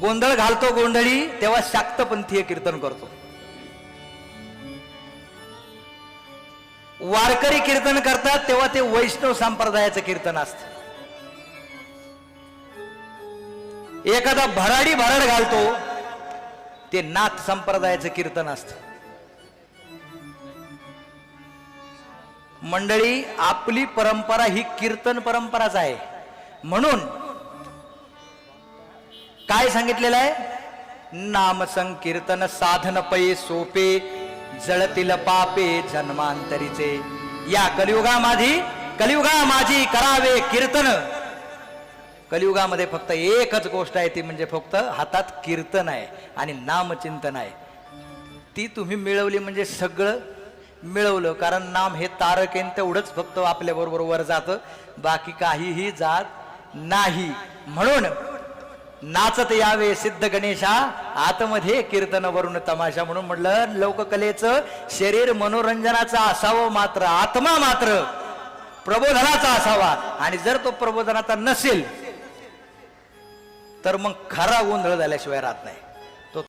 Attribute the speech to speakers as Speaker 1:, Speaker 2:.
Speaker 1: गोंधळ घालतो गोंधळी तेव्हा शाक्तपंथीय कीर्तन करतो. वारकरी कीर्तन करतात तेव्हा ते वैष्णव संप्रदायाचं कीर्तन असत. एखादा भराडी भराड घालतो ते नाथ संप्रदायाचं कीर्तन असत. मंडळी आपली परंपरा ही कीर्तन परंपराच आहे. म्हणून काय सांगितलेलं आहे? नाम संकीर्तन साधन पै सोपे जळतील पापे जन्मांतरीचे. या कलियुगामध्ये कलियुगा माझी करावे कीर्तन. कलियुगामध्ये फक्त एकच गोष्ट आहे ती म्हणजे फक्त हातात कीर्तन आहे आणि नामचिंतन आहे. ती तुम्ही मिळवली म्हणजे सगळं मिळवलं कारण नाम हे तारकेन तेवढंच फक्त आपल्या बरोबर वर जातं बाकी काहीही जात नाही. म्हणून नाचत यावे सिद्ध गणेशा. आतमध्ये कीर्तन वरून तमाशा म्हणून म्हटलं लोककलेचं शरीर मनोरंजनाचं असावं मात्र आत्मा मात्र प्रबोधनाचा असावा. आणि जर तो प्रबोधनाचा नसेल तर मग खरा गोंधळ झाल्याशिवाय राहत नाही.